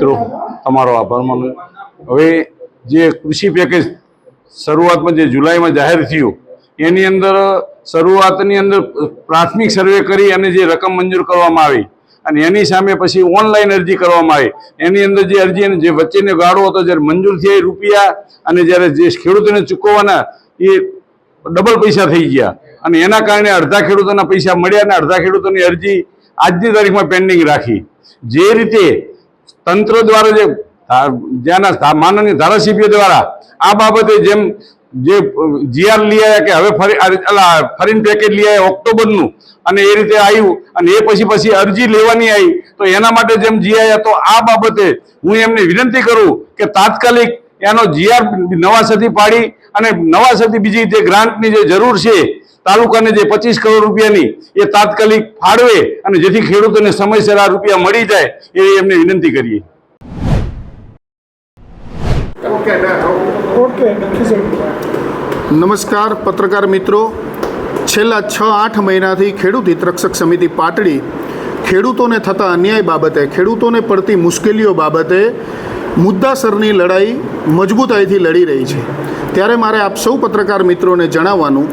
મિત્રો, તમારો આભાર માનું. હવે જે કૃષિ પેકેજ શરૂઆતમાં જે જુલાઈમાં જાહેર થયું, એની અંદર શરૂઆતની અંદર પ્રાથમિક સર્વે કરી અને જે રકમ મંજૂર કરવામાં આવી અને એની સામે પછી ઓનલાઈન અરજી કરવામાં આવી. એની અંદર જે અરજી અને જે વચ્ચેનો ગાળો હતો, જ્યારે મંજૂર થયા રૂપિયા અને જ્યારે જે ખેડૂતોને ચૂકવવાના એ ડબલ પૈસા થઈ ગયા. અને એના કારણે અડધા ખેડૂતોના પૈસા મળ્યા અને અડધા ખેડૂતોની અરજી આજની તારીખમાં પેન્ડિંગ રાખી. જે રીતે તંત્ર દ્વારા જે જ્યાંના માનનીય ધારાસભ્ય દ્વારા આ બાબતે જેમ જે જીઆર લઈ આવ્યા કે હવે ફરી ફરીન પેકેજ લઈ આવ્યા ઓક્ટોબરનું અને એ રીતે આવ્યું અને એ પછી પછી અરજી લેવાની આવી તો એના માટે જેમ જી આવ્યા તો આ બાબતે હું એમને વિનંતી કરું કે તાત્કાલિક એનો જીઆર નવાસરથી પાડી અને નવાસરથી બીજી જે ગ્રાન્ટની જે જરૂર છે, તાલુકાને જે પચીસ કરોડ રૂપિયાની, એ તાત્કાલિક ફાળવે અને જેથી ખેડૂતોને સમયસર આ રૂપિયા મળી જાય એ એમને વિનંતી કરીએ. ઓકે નમસ્કાર પત્રકાર મિત્રો. છેલ્લા છ આઠ મહિનાથી ખેડૂત હિતરક્ષક સમિતિ પાટડી ખેડૂતોને થતા અન્યાય બાબતે ખેડૂતોને પડતી મુશ્કેલીઓ બાબતે મુદ્દાસરની લડાઈ મજબૂતાઈથી લડી રહી છે. ત્યારે મારે આપ સૌ પત્રકાર મિત્રોને જણાવવાનું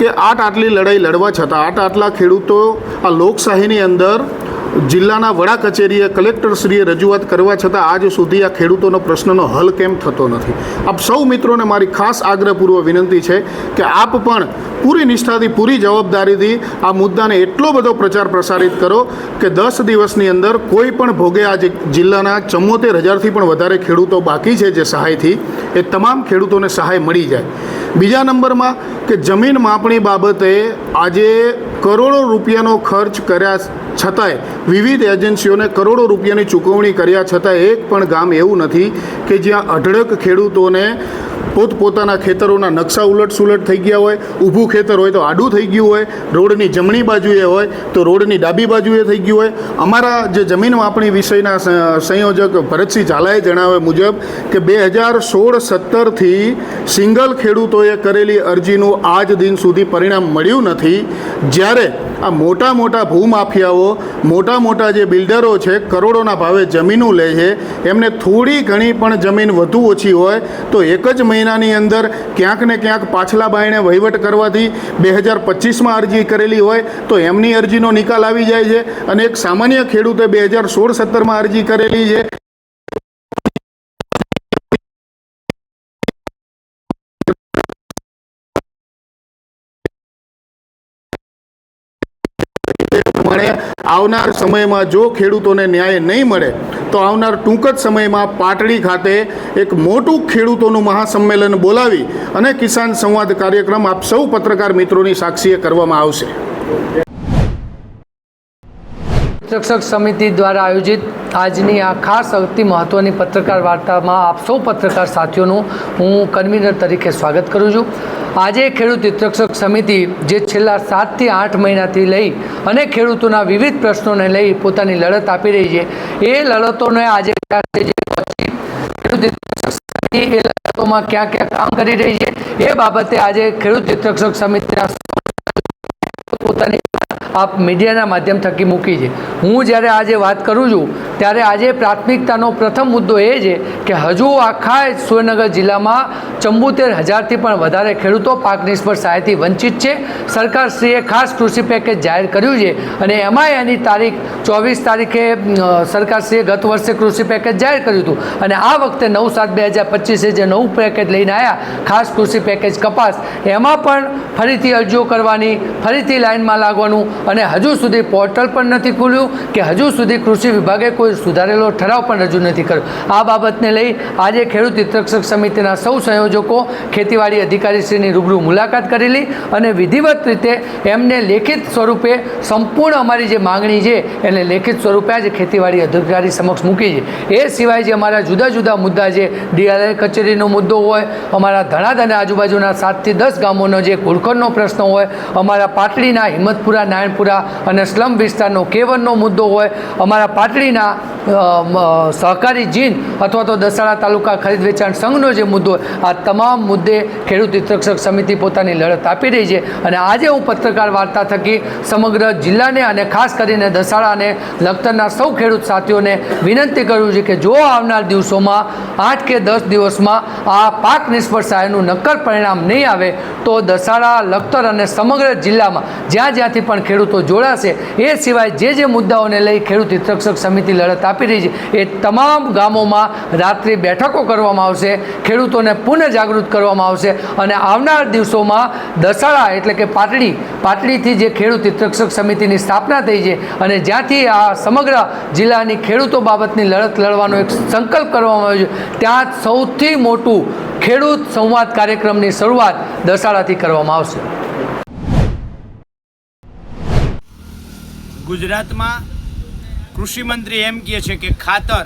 કે આટ આટલી લડાઈ લડવા છતાં આટ આટલા ખેડૂતો આ લોકશાહીની અંદર જિલ્લાના વડા કચેરીએ કલેક્ટરશ્રીએ રજૂઆત કરવા છતાં આજ સુધી આ ખેડૂતોનો પ્રશ્નનો હલ કેમ થતો નથી? આપ સૌ મિત્રોને મારી ખાસ આગ્રહપૂર્વક વિનંતી છે કે આપ પણ પૂરી નિષ્ઠાથી, પૂરી જવાબદારીથી આ મુદ્દાને એટલો બધો પ્રચાર પ્રસારિત કરો કે દસ દિવસની અંદર કોઈ પણ ભોગે આ જિલ્લાના ચુમ્મોતેર હજારથી પણ વધારે ખેડૂતો બાકી છે જે સહાયથી, એ તમામ ખેડૂતોને સહાય મળી જાય. બીજા નંબરમાં કે જમીન માપણી બાબતે આજે કરોડો રૂપિયાનો ખર્ચ કર્યા છતાંય વિવિધ એજન્સીઓને કરોડો રૂપિયાની ચૂકવણી કર્યા છતાં એક પણ ગામ એવું નથી કે જ્યાં અઢળક ખેડૂતોને પોતપોતાના ખેતરોના નકશા ઉલટ સુલટ થઈ ગયા હોય, ઊભું ખેતર હોય તો આડું થઈ ગયું હોય, રોડની જમણી બાજુએ હોય તો રોડની ડાબી બાજુએ થઈ ગયું હોય. અમારા જે જમીન માપણી વિષયના સંયોજક ભરતસિંહ ઝાલાએ જણાવ્યા મુજબ કે બે હજાર સોળ સત્તરથી સિંગલ ખેડૂતોએ કરેલી અરજીનું આજ દિન સુધી પરિણામ મળ્યું નથી. જ્યારે આ મોટા મોટા ભૂમાફિયાઓ, મોટા મોટા જે બિલ્ડરો છે, કરોડોના ભાવે જમીનો લે છે, એમને થોડી ઘણી પણ જમીન વધુ ઓછી હોય તો એક જ મહિનાની અંદર ક્યાંક ને ક્યાંક પાછલા બાયણે વહીવટ કરવાથી બે હજાર પચીસમાં અરજી કરેલી હોય તો એમની અરજીનો નિકાલ આવી જાય છે. અને એક સામાન્ય ખેડૂતે બે હજાર સોળ સત્તરમાં અરજી કરેલી છે. પ્રમાણે આવનાર સમયમાં જો ખેડૂતોને ન્યાય નહીં મળે, તો આવનાર ટૂંક જ સમયમાં પાટડી ખાતે એક મોટું ખેડૂતોનું મહાસંમેલન બોલાવી અને કિસાન સંવાદ કાર્યક્રમ આપ સૌ પત્રકાર મિત્રોની સાક્ષીએ કરવામાં આવશે. શિક્ષક સમિતિ દ્વારા આયોજિત આજની આ ખાસ અતિ મહત્ત્વની પત્રકાર વાર્તામાં આપ સૌ પત્રકાર સાથીઓનું હું કન્વીનર તરીકે સ્વાગત કરું છું. આજે ખેડૂત હિતરક્ષક સમિતિ જે છેલ્લા સાતથી આઠ મહિનાથી લઈ અને ખેડૂતોના વિવિધ પ્રશ્નોને લઈ પોતાની લડત આપી રહી છે, એ લડતોને આજે એ લડતોમાં ક્યાં ક્યાં કામ કરી રહી છે, એ બાબતે આજે ખેડૂત હિતરક્ષક સમિતિના પોતાની આપ મીડિયાના માધ્યમ થકી મૂકી છે. હું જ્યારે આજે વાત કરું છું, ત્યારે આજે પ્રાથમિકતાનો પ્રથમ મુદ્દો એ છે કે હજુ આખા સુરેન્દ્રનગર જિલ્લામાં ચંબોતેર હજારથી પણ વધારે ખેડૂતો પાક નિષ્ફળ સહાયથી વંચિત છે. સરકારશ્રીએ ખાસ કૃષિ પેકેજ જાહેર કર્યું છે અને એમાંય એની તારીખ ચોવીસ તારીખે સરકારશ્રીએ ગત વર્ષે કૃષિ પેકેજ જાહેર કર્યું હતું. અને આ વખતે નવ સાત બે હજાર પચીસે જે નવું પેકેજ લઈને આવ્યા ખાસ કૃષિ પેકેજ કપાસ, એમાં પણ ફરીથી અરજીઓ કરવાની, ફરીથી લાઇનમાં લાગવાનું અને હજુ સુધી પોર્ટલ પણ નથી ખુલ્યું કે હજુ સુધી કૃષિ વિભાગે કોઈ સુધારેલો ઠરાવ પણ રજૂ નથી કર્યો. આ બાબતને લઈ આજે ખેડૂત હિતરક્ષક સમિતિના સૌ સંયોજકો, ખેતીવાડી અધિકારીશ્રીની રૂબરૂ મુલાકાત કરેલી અને વિધિવત રીતે એમને લેખિત સ્વરૂપે સંપૂર્ણ અમારી જે માંગણી છે, એને લેખિત સ્વરૂપે આજે ખેતીવાડી અધિકારી સમક્ષ મૂકી છે. એ સિવાય જે અમારા જુદા જુદા મુદ્દા છે ડીઆરઆઈ કચેરીનો મુદ્દો હોય, અમારા ધણાદ અને આજુબાજુના સાતથી દસ ગામોનો જે ઘુડખરનો પ્રશ્ન હોય, અમારા પાટડીના હિંમતપુરા નારાયણપુરા અને સ્લમ વિસ્તારનો કેવનનો મુદ્દો હોય, અમારા પાટડીના સહકારી જીન અથવા તો દસાડા તાલુકા ખરીદ વેચાણ સંઘનો જે મુદ્દો આ તમામ મુદ્દે ખેડૂત હિતરક્ષક સમિતિ પોતાની લડત આપી રહી છે. અને આજે હું પત્રકાર વાર્તા થકી સમગ્ર જિલ્લાને અને ખાસ કરીને દસાડાને લખતરના સૌ ખેડૂત સાથીઓને વિનંતી કરું છું કે જો આવનાર દિવસોમાં, આઠ કે દસ દિવસમાં આ પાક નિષ્ફળ સહાયનું નક્કર પરિણામ નહીં આવે તો દસાડા, લખતર અને સમગ્ર જિલ્લામાં જ્યાં જ્યાંથી પણ ખેડૂતો જોડાશે, એ સિવાય જે જે મુદ્દાઓને લઈ ખેડૂત હિતરક્ષક સમિતિ લડત આપી રહી છે, એ તમામ ગામોમાં રાત્રિ બેઠકો કરવામાં આવશે, ખેડૂતોને પુનઃ જાગૃત કરવામાં આવશે અને આવનાર દિવસોમાં દસાડા એટલે કે પાટડી, પાટડીથી જે ખેડૂત હિતરક્ષક સમિતિની સ્થાપના થઈ છે અને જ્યાંથી આ સમગ્ર જિલ્લાની ખેડૂતો બાબતની લડત લડવાનો એક સંકલ્પ કરવામાં આવ્યો છે, ત્યાં સૌથી મોટું ખેડૂત સંવાદ કાર્યક્રમની શરૂઆત દસાડાથી કરવામાં આવશે. ગુજરાતમાં કૃષિ મંત્રી એમ કહે છે કે ખાતર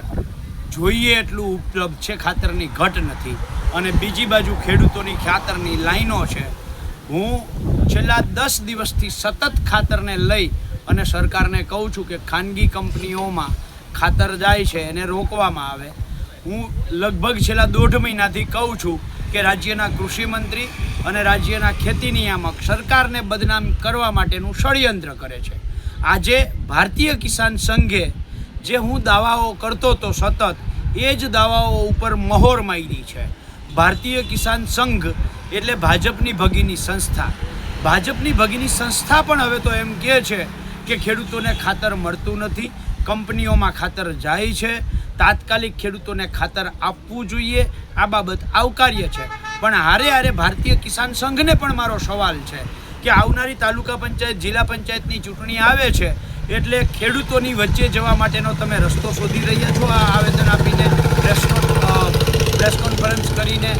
જોઈએ એટલું ઉપલબ્ધ છે, ખાતરની ઘટ નથી. અને બીજી બાજુ ખેડૂતોની ખાતરની લાઈનો છે. હું છેલ્લા દસ દિવસથી સતત ખાતરને લઈ અને સરકારને કહું છું કે ખાનગી કંપનીઓમાં ખાતર જાય છે, એને રોકવામાં આવે. હું લગભગ છેલ્લા દોઢ મહિનાથી કહું છું કે રાજ્યના કૃષિમંત્રી અને રાજ્યના ખેતી નિયામક સરકારને બદનામ કરવા માટેનું ષડયંત્ર કરે છે. આજે ભારતીય કિસાન સંઘે જે હું દાવાઓ કરતો હતો સતત, એ જ દાવાઓ ઉપર મહોર મારી છે. ભારતીય કિસાન સંઘ એટલે ભાજપની ભગીની સંસ્થા. ભાજપની ભગીની સંસ્થા પણ હવે તો એમ કહે છે કે ખેડૂતોને ખાતર મળતું નથી, કંપનીઓમાં ખાતર જાય છે તાત્કાલિક ખેડૂતોને ખાતર આપવું જોઈએ. આ બાબત આવકાર્ય છે. પણ હારે હારે ભારતીય કિસાન સંઘને પણ મારો સવાલ છે કે આવનારી તાલુકા પંચાયત, જિલ્લા પંચાયતની ચૂંટણી આવે છે એટલે ખેડૂતોની વચ્ચે જવા માટેનો તમે રસ્તો શોધી રહ્યા છો? આ આવેદન આપીને પ્રેસ પ્રેસ કોન્ફરન્સ કરીને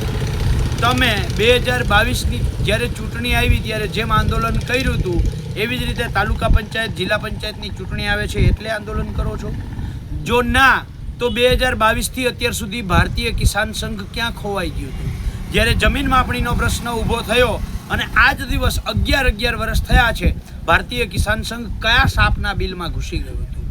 તમે બે હજાર બાવીસની જ્યારે ચૂંટણી આવી ત્યારે જેમ આંદોલન કર્યું હતું, એવી જ રીતે તાલુકા પંચાયત, જિલ્લા પંચાયતની ચૂંટણી આવે છે એટલે આંદોલન કરો છો? જો ના તો બે હજાર બાવીસથી અત્યાર સુધી ભારતીય કિસાન સંઘ ક્યાં ખોવાઈ ગયું હતું? જ્યારે જમીન માપણીનો પ્રશ્ન ઊભો થયો અને આજ દિવસ અગિયાર અગિયાર વર્ષ થયા છે, ભારતીય કિસાન સંઘ કયા સાપના બિલમાં ઘૂસી ગયું હતું?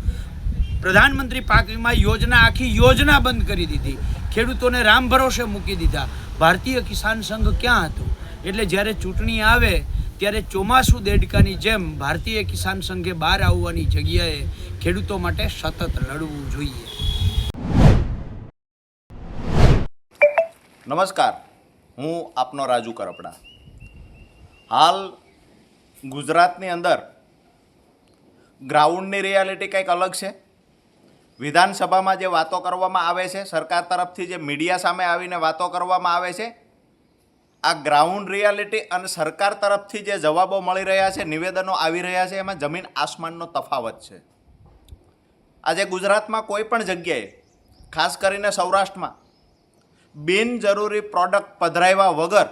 પ્રધાનમંત્રી પાક વીમા યોજના આખી યોજના બંધ કરી દીધી. ખેડૂતોને રામ ભરોસે મૂકી દીધા. ભારતીય કિસાન સંઘ ક્યાં હતું? એટલે જ્યારે ચૂંટણી આવે, ત્યારે ચોમાસું દેડકાની જેમ ભારતીય કિસાન સંઘે બહાર આવવાની જગ્યાએ ખેડૂતો માટે સતત લડવું જોઈએ. નમસ્કાર. હું આપનો રાજુ કરપડા. હાલ ગુજરાતની અંદર ગ્રાઉન્ડની રિયાલિટી કંઈક અલગ છે. વિધાનસભામાં જે વાતો કરવામાં આવે છે, સરકાર તરફથી જે મીડિયા સામે આવીને વાતો કરવામાં આવે છે, આ ગ્રાઉન્ડ રિયાલિટી અને સરકાર તરફથી જે જવાબો મળી રહ્યા છે, નિવેદનો આવી રહ્યા છે, એમાં જમીન આસમાનનો તફાવત છે. આજે ગુજરાતમાં કોઈ પણ જગ્યાએ, ખાસ કરીને સૌરાષ્ટ્રમાં બિનજરૂરી પ્રોડક્ટ પધરાવ્યા વગર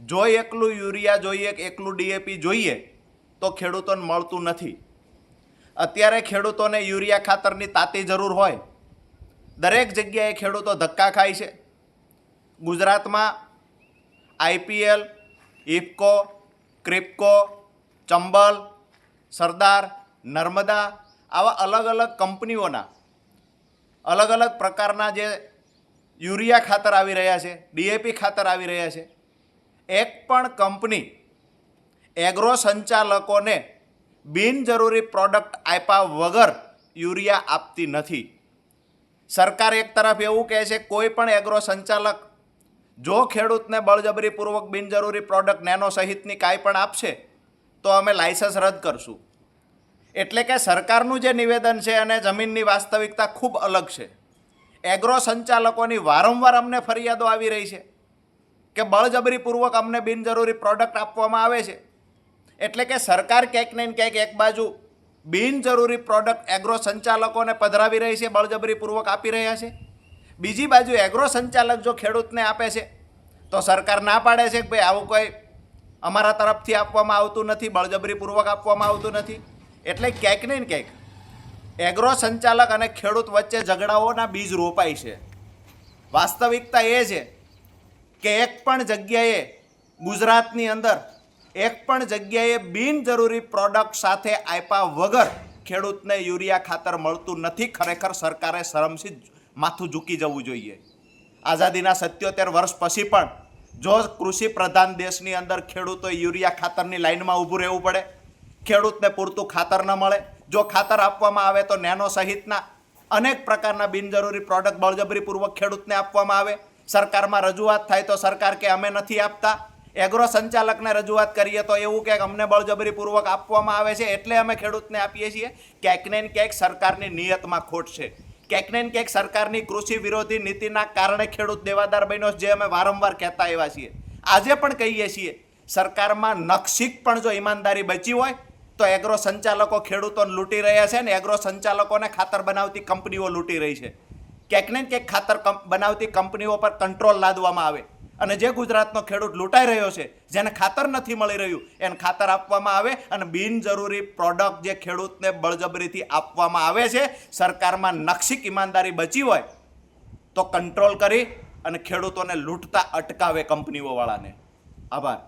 જો એકલું યુરિયા જોઈએ કે એકલું ડીએપી જોઈએ, તો ખેડૂતોને મળતું નથી. અત્યારે ખેડૂતોને યુરિયા ખાતરની તાતી જરૂર હોય. દરેક જગ્યાએ ખેડૂતો ધક્કા ખાય છે. ગુજરાતમાં આઈપીએલ ઇફકો ક્રિપકો, ચંબલ, સરદાર, નર્મદા આવા અલગ અલગ કંપનીઓના અલગ અલગ પ્રકારના જે યુરિયા ખાતર આવી રહ્યા છે, ડીએપી ખાતર આવી રહ્યા છે. એક પણ કંપની એગ્રો સંચાલકોને બિનજરૂરી પ્રોડક્ટ આપ્યા વગર યુરિયા આપતી નથી. સરકાર એક તરફ એવું કહે છે, કોઈ પણ એગ્રો સંચાલક જો ખેડૂતને બળજબરીપૂર્વક બિનજરૂરી પ્રોડક્ટ નેનો સહિતની કાંઈ પણ આપશે, તો અમે લાયસન્સ રદ કરશું. એટલે કે સરકારનું જે નિવેદન છે અને જમીનની વાસ્તવિકતા ખૂબ અલગ છે. એગ્રો સંચાલકોની વારંવાર અમને ફરિયાદો આવી રહી છે કે બળજબરીપૂર્વક અમને બિનજરૂરી પ્રોડક્ટ આપવામાં આવે છે. એટલે કે સરકાર ક્યાંક ને ક્યાંક એક બાજુ બિનજરૂરી પ્રોડક્ટ એગ્રો સંચાલકોને પધરાવી રહી છે, બળજબરીપૂર્વક આપી રહ્યા છે. બીજી બાજુ એગ્રો સંચાલક જો ખેડૂતને આપે છે, તો સરકાર ના પાડે છે કે ભાઈ આવું કોઈ અમારા તરફથી આપવામાં આવતું નથી, બળજબરીપૂર્વક આપવામાં આવતું નથી. એટલે ક્યાંક ને ક્યાંક એગ્રો સંચાલક અને ખેડૂત વચ્ચે ઝઘડાઓના બીજ રોપાય છે. વાસ્તવિકતા એ છે કે એક પણ જગ્યાએ ગુજરાતની અંદર એક પણ જગ્યાએ બિનજરૂરી પ્રોડક્ટ સાથે આપ્યા વગર ખેડૂતને યુરિયા ખાતર મળતું નથી, ખરેખર સરકારે શરમથી માથું ઝૂકી જવું જોઈએ. આઝાદીના સત્યોતેર વર્ષ પછી પણ જો કૃષિ પ્રધાન દેશની અંદર ખેડૂતોએ યુરિયા ખાતરની લાઇનમાં ઊભું રહેવું પડે ખેડૂતને પૂરતું ખાતર ન મળે. જો ખાતર આપવામાં આવે તો નેનો સહિતના અનેક પ્રકારના બિનજરૂરી પ્રોડક્ટ બળજબરીપૂર્વક ખેડૂતને આપવામાં આવે. સરકારમાં રજૂઆત થાય તો સરકાર કે અમે નથી આપતા. એગ્રો સંચાલકને રજૂઆત કરીએ તો એવું કે અમને બળજબરીપૂર્વક આપવામાં આવે છે એટલે અમે ખેડૂતને આપીએ છીએ. ક્યાંક ને ક્યાંક સરકારની નિયતમાં ખોટ છે. ક્યાંક ને ક્યાંક સરકારની કૃષિ વિરોધી નીતિના કારણે ખેડૂત દેવાદાર બન્યો જે અમે વારંવાર કહેતા આવ્યા છીએ. આજે પણ કહીએ છીએ, સરકારમાં નક્ષિક પણ જો ઈમાનદારી બચી હોય તો એગ્રો સંચાલકો ખેડૂતોને લૂંટી રહ્યા છે ને એગ્રો સંચાલકોને ખાતર બનાવતી કંપનીઓ લૂંટી રહી છે. ક્યાંક ને ક્યાંક ખાતર બનાવતી કંપનીઓ પર કંટ્રોલ લાદવામાં આવે. અને જે ગુજરાતનો ખેડૂત લૂંટાઈ રહ્યો છે, જેને ખાતર નથી મળી રહ્યું, એને ખાતર આપવામાં આવે અને બિનજરૂરી પ્રોડક્ટ જે ખેડૂતને બળજબરીથી આપવામાં આવે છે, સરકારમાં નક્ષિક ઈમાનદારી બચી હોય, તો કંટ્રોલ કરી અને ખેડૂતોને લૂંટતા અટકાવે કંપનીઓવાળાને. આભાર.